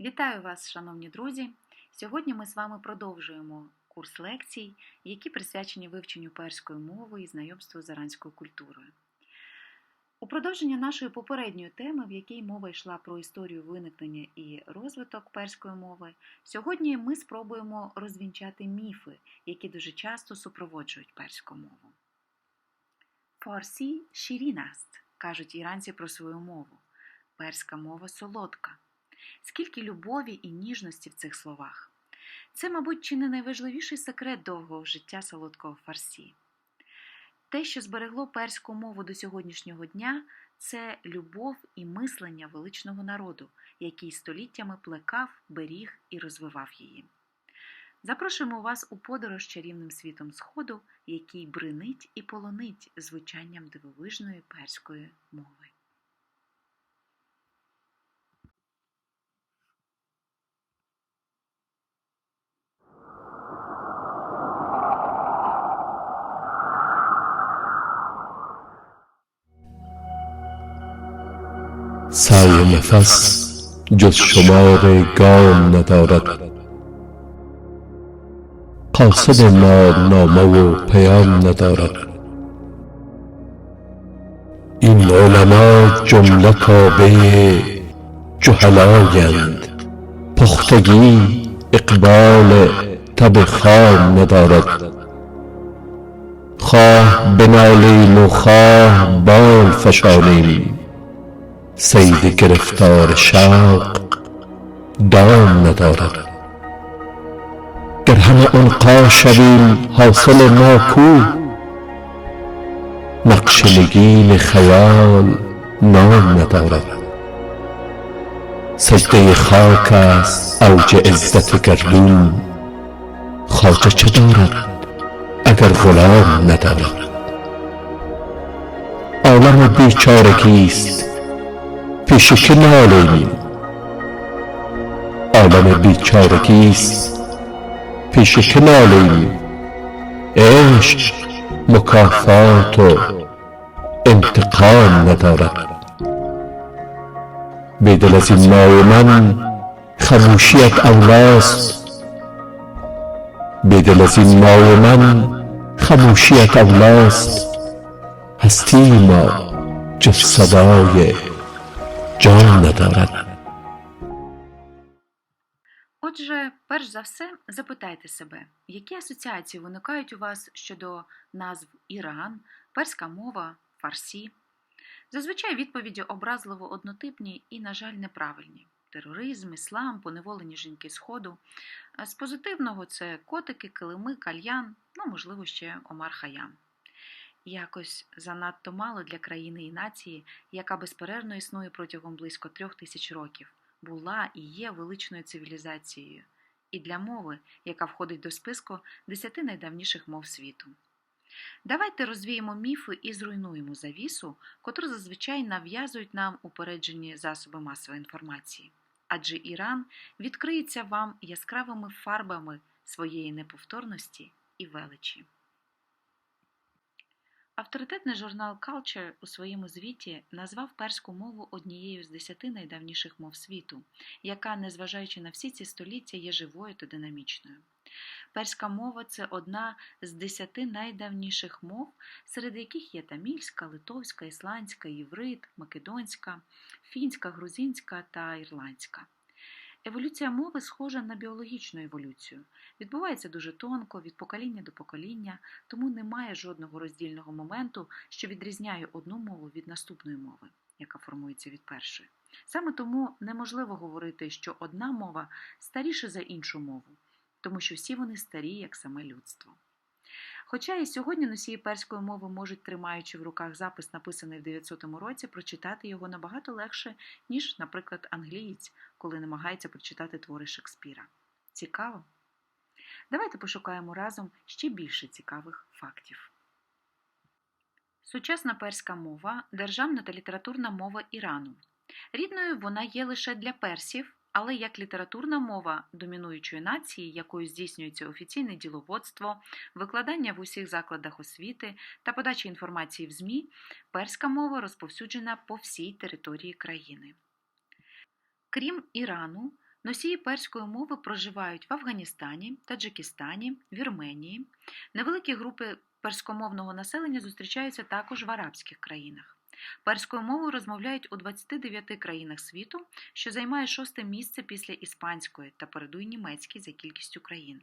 Вітаю вас, шановні друзі! Сьогодні ми з вами продовжуємо курс лекцій, які присвячені вивченню перської мови і знайомству з іранською культурою. У продовження нашої попередньої теми, в якій мова йшла про історію виникнення і розвиток перської мови, сьогодні ми спробуємо розвінчати міфи, які дуже часто супроводжують перську мову. Фарсі шірінаст, кажуть іранці про свою мову. Перська мова солодка. Скільки любові і ніжності в цих словах. Це, мабуть, чи не найважливіший секрет довгого життя солодкого фарсі. Те, що зберегло перську мову до сьогоднішнього дня, це любов і мислення величного народу, який століттями плекав, беріг і розвивав її. Запрошуємо вас у подорож чарівним світом Сходу, який бринить і полонить звучанням дивовижної перської мови. سعی نفس جز شمار گام ندارد. قاصد نامه و پیام ندارد. این علما جمله تابع جهلایند. پختگی اقبال تب خام ندارد. خواه بنالیم و خواه بال فشانیم. صید گرفتار شوق دام ندارد. گر همه عنقا شویم حاصل ما کو نقش نگین خیال نام ندارد. سجده خاک است اوج عزت گردون خواجه چه دارد اگر غلام ندارد؟ عالم بیچارگی است پیش که نالیم عالم بیچارگی است عشق مکافات و انتقام ندارد. بیدل از این مای من خموشیت اولاست. بیدل از این مای من خموشیت اولاست. هستی ما جز صدای Чорна та Отже, перш за все, запитайте себе, які асоціації виникають у вас щодо назв Іран, перська мова, фарсі? Зазвичай відповіді образливо однотипні і, на жаль, неправильні. Тероризм, іслам, поневолені жінки Сходу. З позитивного це котики, килими, кальян, ну, можливо, ще Омар Хаян. Якось занадто мало для країни і нації, яка безперервно існує протягом близько трьох тисяч років, була і є величною цивілізацією, і для мови, яка входить до списку десяти найдавніших мов світу. Давайте розвіємо міфи і зруйнуємо завісу, котру зазвичай нав'язують нам упереджені засоби масової інформації. Адже Іран відкриється вам яскравими фарбами своєї неповторності і величі. Авторитетний журнал Culture у своєму звіті назвав перську мову однією з десяти найдавніших мов світу, яка, незважаючи на всі ці століття, є живою та динамічною. Перська мова це одна з десяти найдавніших мов, серед яких є тамільська, литовська, ісландська, єврит, македонська, фінська, грузинська та ірландська. Еволюція мови схожа на біологічну еволюцію. Відбувається дуже тонко, від покоління до покоління, тому немає жодного роздільного моменту, що відрізняє одну мову від наступної мови, яка формується від першої. Саме тому неможливо говорити, що одна мова старіша за іншу мову, тому що всі вони старі, як саме людство. Хоча і сьогодні носії перської мови можуть, тримаючи в руках запис, написаний в 900 році, прочитати його набагато легше, ніж, наприклад, англієць, коли намагається прочитати твори Шекспіра. Цікаво? Давайте пошукаємо разом ще більше цікавих фактів. Сучасна перська мова державна та літературна мова Ірану. Рідною вона є лише для персів, але як літературна мова домінуючої нації, якою здійснюється офіційне діловодство, викладання в усіх закладах освіти та подача інформації в ЗМІ, перська мова розповсюджена по всій території країни. Крім Ірану, Носії перської мови проживають в Афганістані, Таджикистані, Вірменії. Невеликі групи перськомовного населення зустрічаються також в арабських країнах. Перською мовою розмовляють у 29 країнах світу, що займає шосте місце після іспанської та передує німецькій за кількістю країн.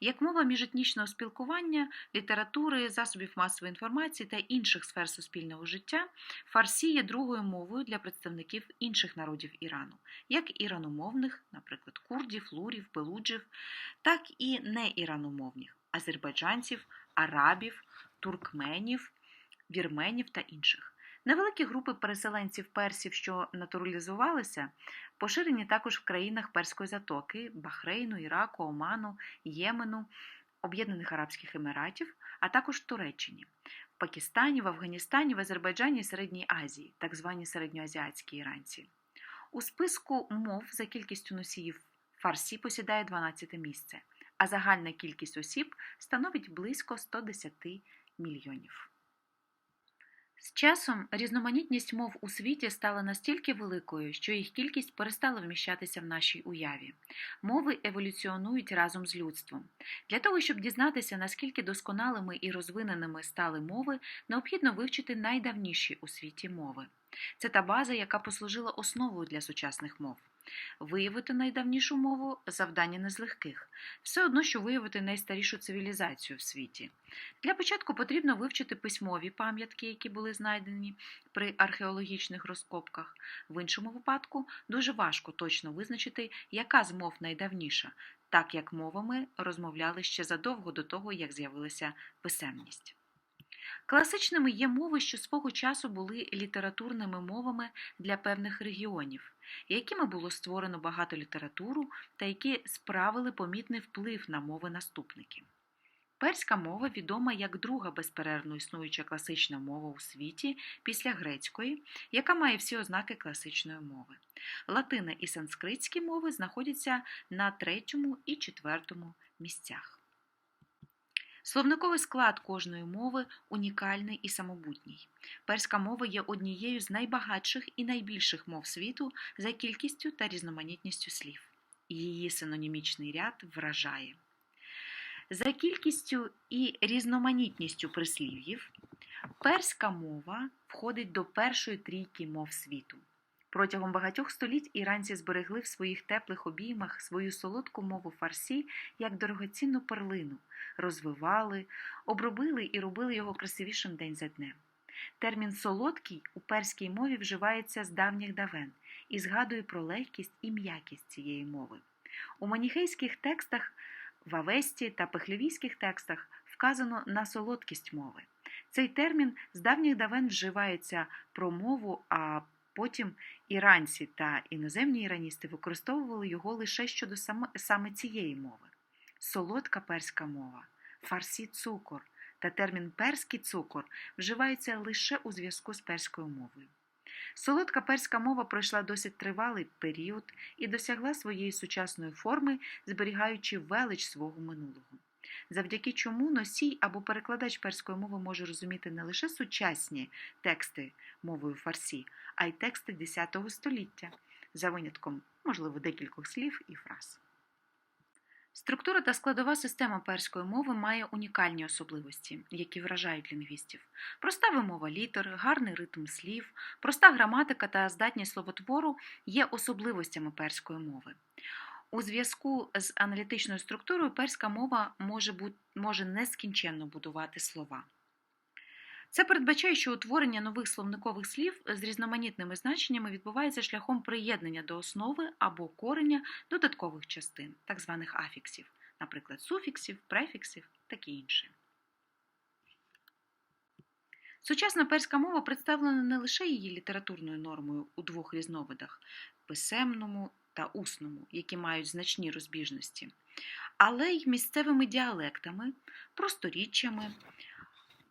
Як мова міжетнічного спілкування, літератури, засобів масової інформації та інших сфер суспільного життя, фарсі є другою мовою для представників інших народів Ірану, як іраномовних, наприклад, курдів, лурів, белуджів, так і неіраномовних азербайджанців, арабів, туркменів, вірменів та інших. Невеликі групи переселенців персів, що натуралізувалися, поширені також в країнах Перської затоки Бахрейну, Іраку, Оману, Ємену, Об'єднаних Арабських Еміратів, а також в Туреччині, в Пакистані, в Афганістані, в Азербайджані і Середній Азії, так звані середньоазіатські іранці. У списку мов за кількістю носіїв фарсі посідає 12 місце, а загальна кількість осіб становить близько 110 мільйонів. З часом різноманітність мов у світі стала настільки великою, що їх кількість перестала вміщатися в нашій уяві. Мови еволюціонують разом з людством. Для того, щоб дізнатися, наскільки досконалими і розвиненими стали мови, необхідно вивчити найдавніші у світі мови. Це та база, яка послужила основою для сучасних мов. Виявити найдавнішу мову завдання не з легких, все одно, що виявити найстарішу цивілізацію в світі. Для початку потрібно вивчити письмові пам'ятки, які були знайдені при археологічних розкопках. В іншому випадку дуже важко точно визначити, яка з мов найдавніша, так як мовами розмовляли ще задовго до того, як з'явилася писемність. Класичними є мови, що свого часу були літературними мовами для певних регіонів, якими було створено багато літературу та які справили помітний вплив на мови наступники. Перська мова відома як друга безперервно існуюча класична мова у світі після грецької, яка має всі ознаки класичної мови. Латина і санскритські мови знаходяться на третьому і четвертому місцях. Словниковий склад кожної мови унікальний і самобутній. Перська мова є однією з найбагатших і найбільших мов світу за кількістю та різноманітністю слів. Її синонімічний ряд вражає. За кількістю і різноманітністю прислів'їв перська мова входить до першої трійки мов світу. Протягом багатьох століть іранці зберегли в своїх теплих обіймах свою солодку мову фарсі як дорогоцінну перлину, розвивали, обробили і робили його красивішим день за днем. Термін солодкий у перській мові вживається з давніх давен і згадує про легкість і м'якість цієї мови. У маніхейських текстах, в авесті та пехлевійських текстах вказано на солодкість мови. Цей термін з давніх давен вживається про мову, а Потім іранці та іноземні іраністи використовували його лише щодо саме цієї мови. Солодка перська мова, фарсі цукор та термін перський цукор вживаються лише у зв'язку з перською мовою. Солодка перська мова пройшла досить тривалий період і досягла своєї сучасної форми, зберігаючи велич свого минулого завдяки чому носій або перекладач перської мови може розуміти не лише сучасні тексти мовою фарсі, а й тексти X століття, за винятком, можливо, декількох слів і фраз. Структура та складова система перської мови має унікальні особливості, які вражають лінгвістів. Проста вимова літер, гарний ритм слів, проста граматика та здатність словотвору є особливостями перської мови. У зв'язку з аналітичною структурою перська мова може, бути, може нескінченно будувати слова. Це передбачає, що утворення нових словникових слів з різноманітними значеннями відбувається шляхом приєднання до основи або кореня додаткових частин, так званих афіксів, наприклад, суфіксів, префіксів таке інше. Сучасна перська мова представлена не лише її літературною нормою у двох різновидах писемному та усному, які мають значні розбіжності, але й місцевими діалектами, просторіччями,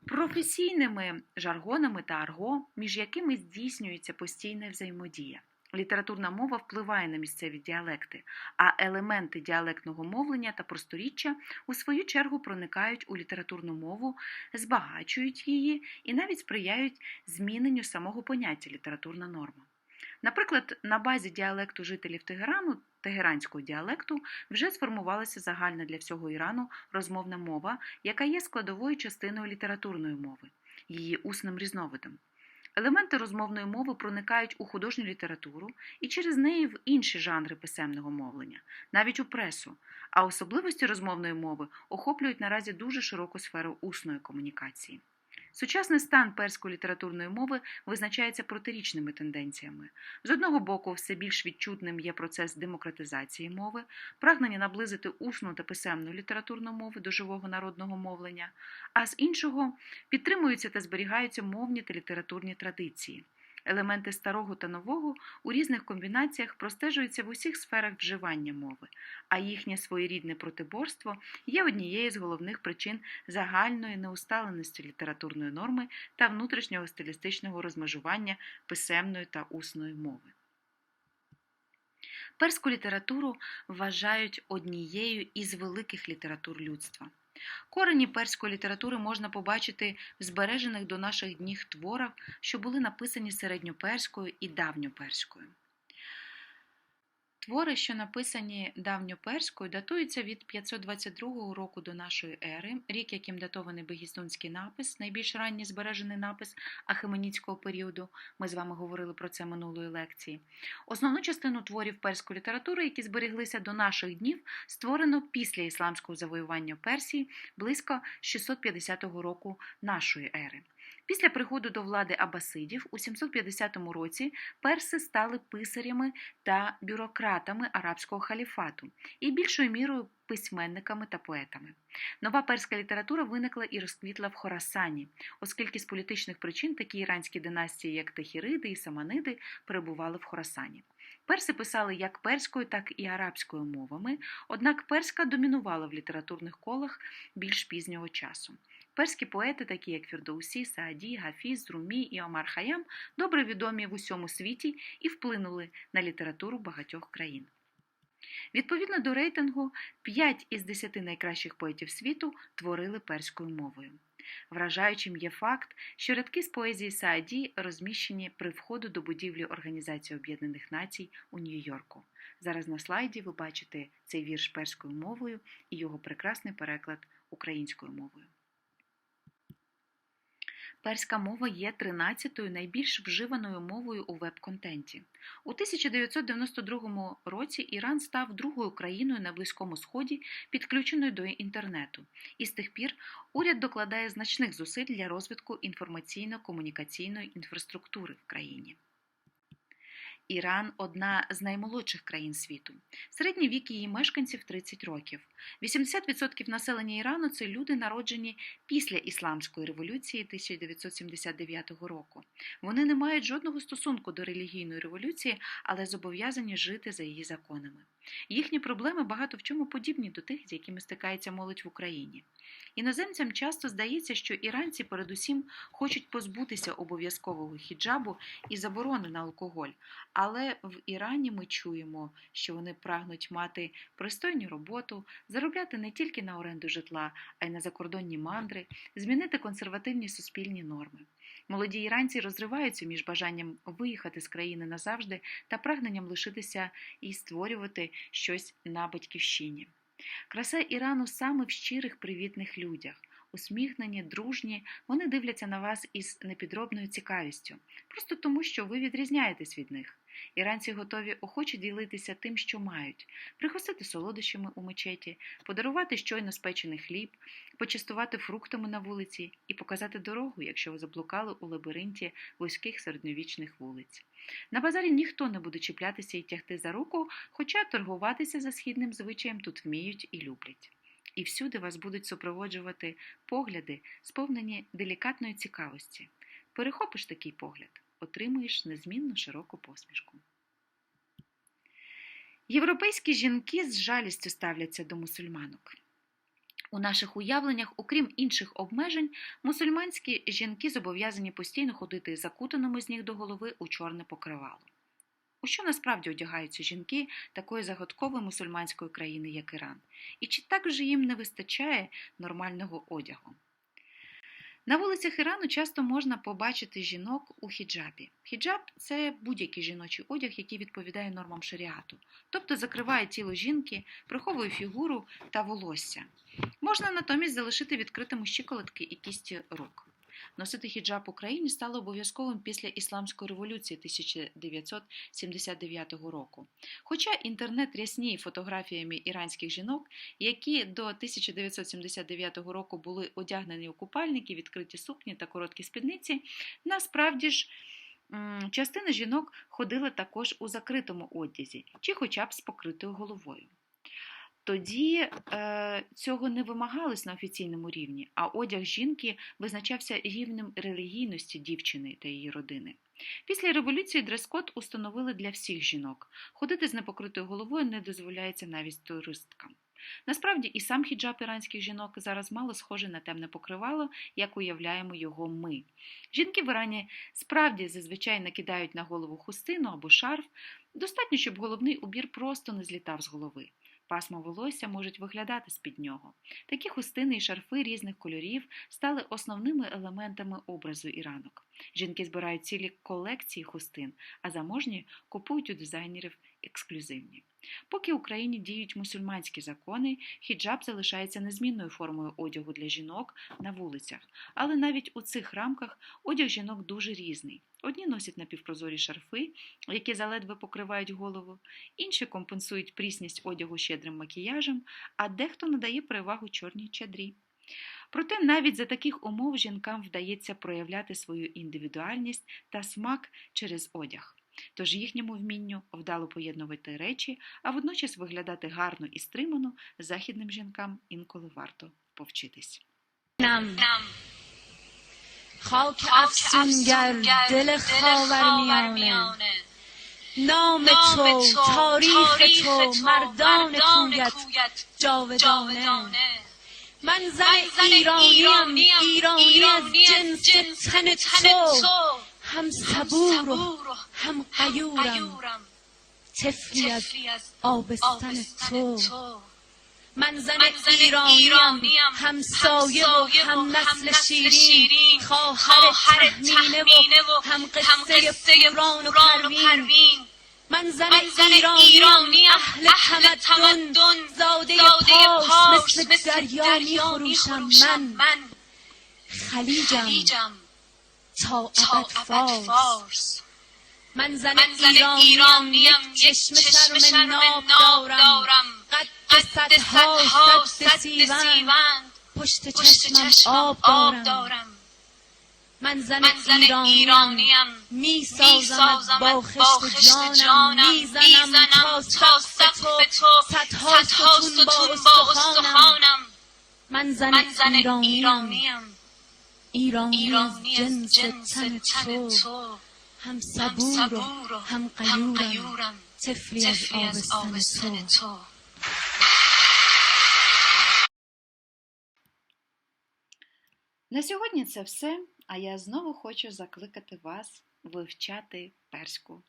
професійними жаргонами та арго, між якими здійснюється постійна взаємодія. Літературна мова впливає на місцеві діалекти, а елементи діалектного мовлення та просторіччя у свою чергу проникають у літературну мову, збагачують її і навіть сприяють зміненню самого поняття літературна норма. Наприклад, на базі діалекту жителів Тегерану тегеранського діалекту вже сформувалася загальна для всього Ірану розмовна мова, яка є складовою частиною літературної мови, її усним різновидом. Елементи розмовної мови проникають у художню літературу і через неї в інші жанри писемного мовлення, навіть у пресу, а особливості розмовної мови охоплюють наразі дуже широку сферу усної комунікації. Сучасний стан перської літературної мови визначається протирічними тенденціями. З одного боку, все більш відчутним є процес демократизації мови, прагнення наблизити усну та писемну літературну мову до живого народного мовлення, а з іншого підтримуються та зберігаються мовні та літературні традиції. Елементи старого та нового у різних комбінаціях простежуються в усіх сферах вживання мови, а їхнє своєрідне протиборство є однією з головних причин загальної неусталеності літературної норми та внутрішнього стилістичного розмежування писемної та усної мови. Перську літературу вважають однією із великих літератур людства. Корені перської літератури можна побачити в збережених до наших днів творах, що були написані середньоперською і давньоперською. Твори, що написані давньоперською, датуються від 522 року до нашої ери, рік, яким датований Бегістунський напис, найбільш ранній збережений напис Ахеменіцького періоду. Ми з вами говорили про це минулої лекції. Основну частину творів перської літератури, які зберіглися до наших днів, створено після ісламського завоювання Персії близько 650 року нашої ери. Після приходу до влади Абасидів у 750 році перси стали писарями та бюрократами арабського халіфату і більшою мірою письменниками та поетами. Нова перська література виникла і розквітла в Хорасані, оскільки з політичних причин такі іранські династії, як Техіриди і Саманиди, перебували в Хорасані. Перси писали як перською, так і арабською мовами, однак перська домінувала в літературних колах більш пізнього часу. Перські поети, такі як Фірдоусі, Сааді, Гафіз, Румі і Омар Хаям, добре відомі в усьому світі і вплинули на літературу багатьох країн. Відповідно до рейтингу, 5 із 10 найкращих поетів світу творили перською мовою. Вражаючим є факт, що рядки з поезії Сааді розміщені при входу до будівлі Організації Об'єднаних Націй у Нью-Йорку. Зараз на слайді ви бачите цей вірш перською мовою і його прекрасний переклад українською мовою. Перська мова є 13-ю найбільш вживаною мовою у веб-контенті. У 1992 році Іран став другою країною на Близькому Сході, підключеною до інтернету, і з тих пір уряд докладає значних зусиль для розвитку інформаційно-комунікаційної інфраструктури в країні. Іран одна з наймолодших країн світу. Середній вік її мешканців 30 років. 80% населення Ірану це люди, народжені після Ісламської революції 1979 року. Вони не мають жодного стосунку до релігійної революції, але зобов'язані жити за її законами. Їхні проблеми багато в чому подібні до тих, з якими стикається молодь в Україні. Іноземцям часто здається, що іранці передусім хочуть позбутися обов'язкового хіджабу і заборони на алкоголь, але в Ірані ми чуємо, що вони прагнуть мати пристойну роботу, заробляти не тільки на оренду житла, а й на закордонні мандри, змінити консервативні суспільні норми. Молоді іранці розриваються між бажанням виїхати з країни назавжди та прагненням лишитися і створювати щось на батьківщині. Краса Ірану саме в щирих привітних людях. Усміхнені, дружні, вони дивляться на вас із непідробною цікавістю, просто тому, що ви відрізняєтесь від них. Іранці готові охоче ділитися тим, що мають, прихостити солодощами у мечеті, подарувати щойно спечений хліб, почастувати фруктами на вулиці і показати дорогу, якщо ви заблукали у лабіринті вузьких середньовічних вулиць. На базарі ніхто не буде чіплятися і тягти за руку, хоча торгуватися за східним звичаєм тут вміють і люблять. І всюди вас будуть супроводжувати погляди, сповнені делікатної цікавості. Перехопиш такий погляд, отримуєш незмінно широку посмішку. Європейські жінки з жалістю ставляться до мусульманок. У наших уявленнях, окрім інших обмежень, мусульманські жінки зобов'язані постійно ходити закутаними з ніг до голови у чорне покривало. У що насправді одягаються жінки такої загадкової мусульманської країни, як Іран, і чи також їм не вистачає нормального одягу? На вулицях Ірану часто можна побачити жінок у хіджабі. Хіджаб це будь-який жіночий одяг, який відповідає нормам шаріату, тобто закриває тіло жінки, приховує фігуру та волосся. Можна натомість залишити відкритими щиколотки і кісті рук. Носити хіджаб Україні стало обов'язковим після Ісламської революції 1979 року. Хоча інтернет рясніє фотографіями іранських жінок, які до 1979 року були одягнені у купальники, відкриті сукні та короткі спідниці, насправді ж частина жінок ходила також у закритому одязі чи хоча б з покритою головою. Тоді е, цього не вимагалось на офіційному рівні, а одяг жінки визначався рівнем релігійності дівчини та її родини. Після революції дрес-код установили для всіх жінок. Ходити з непокритою головою не дозволяється навіть туристкам. Насправді і сам хіджаб іранських жінок зараз мало схожий на темне покривало, як уявляємо його ми. Жінки в Ірані справді зазвичай накидають на голову хустину або шарф. Достатньо, щоб головний убір просто не злітав з голови. Пасма волосся можуть виглядати з-під нього. Такі хустини і шарфи різних кольорів стали основними елементами образу іранок. Жінки збирають цілі колекції хустин, а заможні купують у дизайнерів ексклюзивні. Поки в Україні діють мусульманські закони, хіджаб залишається незмінною формою одягу для жінок на вулицях. Але навіть у цих рамках одяг жінок дуже різний. Одні носять напівпрозорі шарфи, які заледве покривають голову, інші компенсують прісність одягу щедрим макіяжем, а дехто надає перевагу чорній чадрі. Проте навіть за таких умов жінкам вдається проявляти свою індивідуальність та смак через одяг. Тож їхньому вмінню вдало поєднувати речі, а водночас виглядати гарно і стримано західним жінкам інколи варто повчитись. نم خاک افسونگر دل خاورمیانه نام تو تاریخ تو مردان کویت جاودانه من زن ایرانیم ایرانی از جنس تن تو هم صبور و هم قیورم طفلی از آبستن تو. من زن ایرانیم. هم سایه و هم نسل شیرین. خواهر تهمینه و هم قصه فوران و پروین. من زن ایرانیم. اهل تمدن. زاده پارس مثل دریا می خروشم من. خلیجم. تا ابد فارس. من زن ایرانیم یک چشم شرم ناب دارم. قد صدها صد سیوند. پشت چشمم آب دارم. من زن ایرانیم. می سازم با خشت جانم. می‌زنم تا سقف تو. صدها ستون با استخوانم. من زن ایرانیم. ایرانی از جنس تن تو هم صبور و هم قیورم طفلی از آبستن تو На сьогодні це все, а я знову хочу закликати вас вивчати перську